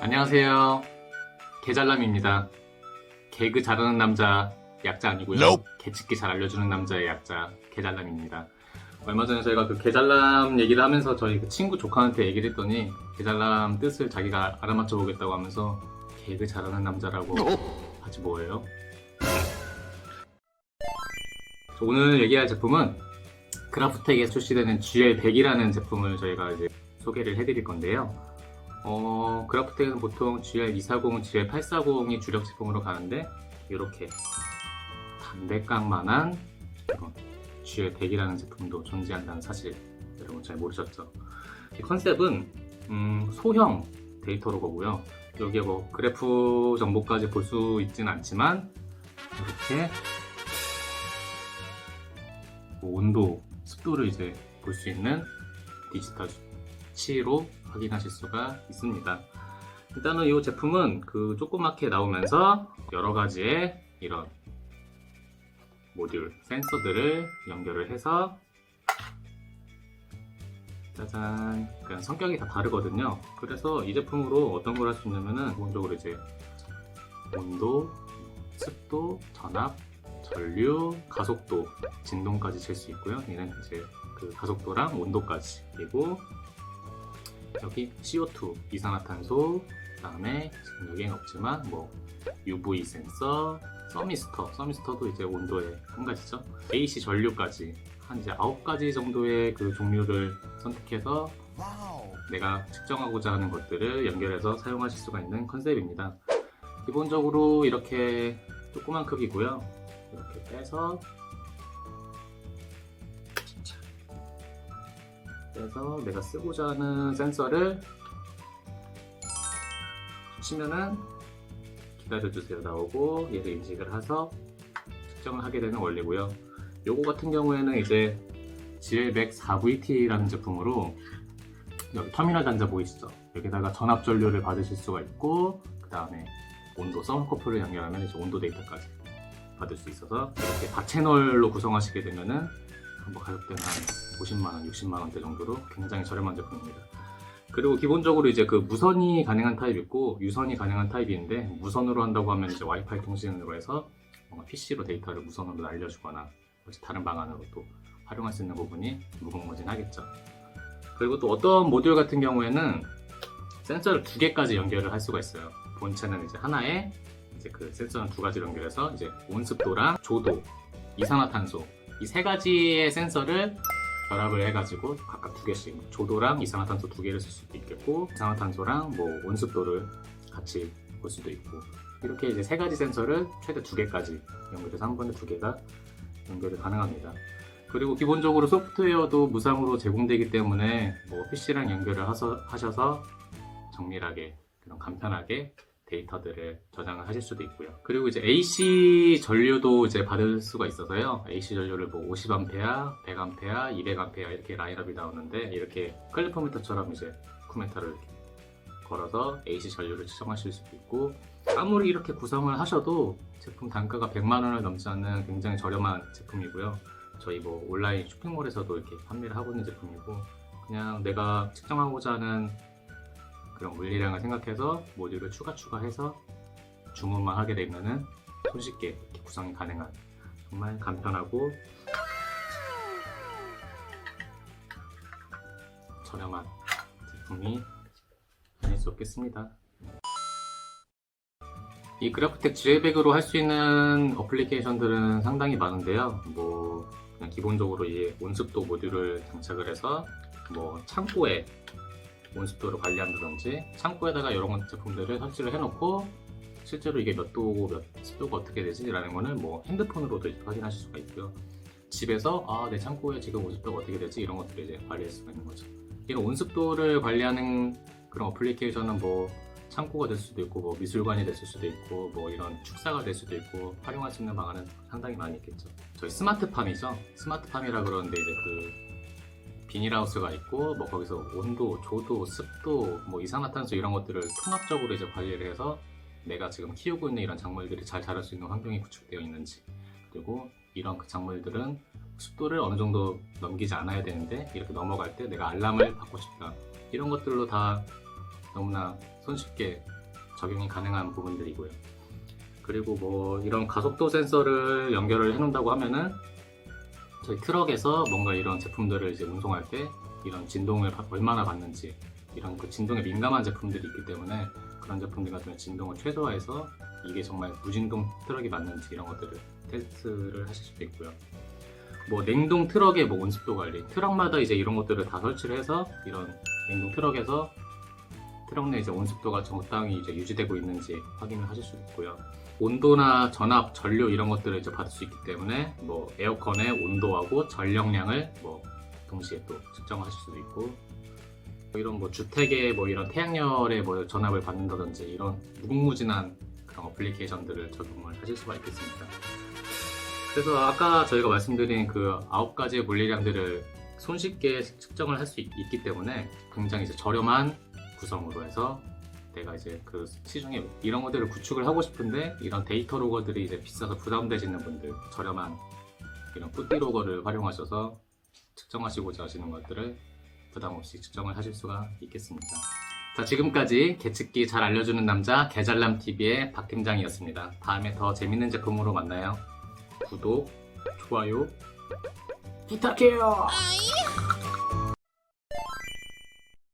안녕하세요. 개잘남입니다. 개그 잘하는 남자 약자 아니고요. Nope. 개찍기 잘 알려주는 남자의 약자 개잘남입니다. 얼마 전에 저희가 그 개잘남 얘기를 하면서 저희 그 친구 조카한테 얘기를 했더니 개잘남 뜻을 자기가 알아맞혀 보겠다고 하면서 개그 잘하는 남자라고 하지 뭐예요? 오늘 얘기할 제품은 그라프텍에 출시되는 GL100이라는 제품을 저희가 이제 소개를 해드릴 건데요. 어, 그라프텍은 보통 GL240, GL840이 주력 제품으로 가는데 이렇게 담배깡만한 이런 GL100이라는 제품도 존재한다는 사실 여러분 잘 모르셨죠? 이 컨셉은 음, 소형 데이터로 보고요. 여기에 뭐 그래프 정보까지 볼 수 있지는 않지만 이렇게 뭐 온도, 습도를 이제 볼 수 있는 디지털 수치로 확인하실 수가 있습니다. 일단은 이 제품은 그 조그맣게 나오면서 여러 가지의 이런 모듈, 센서들을 연결을 해서 짜잔 그냥 성격이 다 다르거든요. 그래서 이 제품으로 어떤 걸 할 수 있냐면은 기본적으로 이제 온도, 습도, 전압, 전류, 가속도, 진동까지 잴 수 있고요. 얘는 이제 그 가속도랑 온도까지 그리고 여기 CO2 이산화탄소 그 다음에 지금 여기엔 없지만 뭐 UV 센서, 서미스터, 서미스터도 이제 온도의 한 가지죠. AC 전류까지 한 이제 아홉 가지 정도의 그 종류를 선택해서. 내가 측정하고자 하는 것들을 연결해서 사용하실 수가 있는 컨셉입니다. 기본적으로 이렇게 조그만 크기고요. 이렇게 빼서 빼서 내가 쓰고자 하는 센서를 치면은 기다려주세요 나오고 얘를 인식을 해서 측정을 하게 되는 원리고요. 요거 같은 경우에는 이제 GL100 4VT라는 제품으로 여기 터미널 단자 보이시죠? 여기다가 전압 전류를 받으실 수가 있고 그 다음에 온도 서머커플을 연결하면 이제 온도 데이터까지 받을 수 있어서 이렇게 다채널로 구성하시게 되면은 뭐 가격대는 한 50만원, 60만원대 정도로 굉장히 저렴한 제품입니다. 그리고 기본적으로 이제 그 무선이 가능한 타입이 있고 유선이 가능한 타입이 있는데 무선으로 한다고 하면 이제 와이파이 통신으로 해서 뭔가 PC로 데이터를 무선으로 날려주거나 다른 방안으로 또 활용할 수 있는 부분이 무궁무진하겠죠. 그리고 또 어떤 모듈 같은 경우에는 센서를 두 개까지 연결을 할 수가 있어요. 본체는 이제 하나에 이제 그 센서는 두 가지 연결해서 이제 온습도랑 조도, 이산화탄소 이 세 가지의 센서를 결합을 해가지고 각각 두 개씩 조도랑 이산화탄소 두 개를 쓸 수도 있겠고 이산화탄소랑 뭐 온습도를 같이 볼 수도 있고 이렇게 이제 세 가지 센서를 최대 두 개까지 연결해서 한 번에 두 개가 연결이 가능합니다. 그리고 기본적으로 소프트웨어도 무상으로 제공되기 때문에 뭐 PC랑 연결을 하셔서 정밀하게 그런 간편하게 데이터들을 저장을 하실 수도 있고요. 그리고 이제 AC 전류도 이제 받을 수가 있어서요. AC 전류를 뭐 50A, 100A, 200A 이렇게 라인업이 나오는데 이렇게 클리퍼미터처럼 이제 이렇게 걸어서 AC 전류를 측정하실 수도 있고 아무리 이렇게 구성을 하셔도 제품 단가가 100만 원을 넘지 않는 굉장히 저렴한 제품이고요. 저희 뭐 온라인 쇼핑몰에서도 이렇게 판매를 하고 있는 제품이고 그냥 내가 측정하고자 하는 그런 물리량을 생각해서 모듈을 추가 추가해서 주문만 하게 되면은 손쉽게 이렇게 구성이 가능한 정말 간편하고 저렴한 제품이 아닐 수 없겠습니다. 이 그래프텍 GL100으로 할 수 있는 어플리케이션들은 상당히 많은데요. 뭐 그냥 기본적으로 이 온습도 모듈을 장착을 해서 뭐 창고에 온습도를 관리한다든지 창고에다가 이런 제품들을 설치를 해놓고 실제로 이게 몇 도고 몇 습도가 어떻게 되지라는 거는 뭐 핸드폰으로도 확인하실 수가 있고요. 집에서 아 내 창고에 지금 온습도가 어떻게 되지 이런 것들을 이제 관리할 수가 있는 거죠. 이런 온습도를 관리하는 그런 어플리케이션은 뭐 창고가 될 수도 있고 뭐 미술관이 됐을 수도 있고 뭐 이런 축사가 될 수도 있고 활용할 수 있는 방안은 상당히 많이 있겠죠. 저희 스마트팜이죠. 스마트팜이라 그러는데 이제 그 비닐하우스가 있고 뭐 거기서 온도, 조도, 습도, 뭐 이산화탄소 이런 것들을 통합적으로 이제 관리를 해서 내가 지금 키우고 있는 이런 작물들이 잘 자랄 수 있는 환경이 구축되어 있는지 그리고 이런 그 작물들은 습도를 어느 정도 넘기지 않아야 되는데 이렇게 넘어갈 때 내가 알람을 받고 싶다 이런 것들로 다 너무나 손쉽게 적용이 가능한 부분들이고요. 그리고 뭐 이런 가속도 센서를 연결을 해놓는다고 하면은 저희 트럭에서 뭔가 이런 제품들을 이제 운송할 때 이런 진동을 바- 얼마나 받는지 이런 그 진동에 민감한 제품들이 있기 때문에 그런 제품들 같은 진동을 최소화해서 이게 정말 무진동 트럭이 맞는지 이런 것들을 테스트를 하실 수도 있고요. 뭐 냉동 트럭의 뭐 온습도 관리, 트럭마다 이제 이런 것들을 다 설치를 해서 이런 냉동 트럭에서 트럭 내 이제 온습도가 적당히 이제 유지되고 있는지 확인을 하실 수 있고요. 온도나 전압, 전류 이런 것들을 이제 받을 수 있기 때문에 뭐 에어컨의 온도하고 전력량을 뭐 동시에 또 측정하실 수도 있고 뭐 이런 뭐 주택에 뭐 이런 태양열에 뭐 전압을 받는다든지 이런 무궁무진한 그런 어플리케이션들을 적용을 하실 수가 있겠습니다. 그래서 아까 저희가 말씀드린 그 아홉 가지의 물리량들을 손쉽게 측정을 할 수 있기 때문에 굉장히 이제 저렴한 구성으로 해서 내가 이제 그 시중에 이런 것들을 구축을 하고 싶은데 이런 데이터 로거들이 이제 비싸서 부담되시는 분들 저렴한 이런 뿌띠 로거를 활용하셔서 측정하시고자 하시는 것들을 부담 없이 측정을 하실 수가 있겠습니다. 자 지금까지 계측기 잘 알려주는 남자 개잘남 TV의 박 팀장이었습니다. 다음에 더 재밌는 제품으로 만나요. 구독, 좋아요 부탁해요.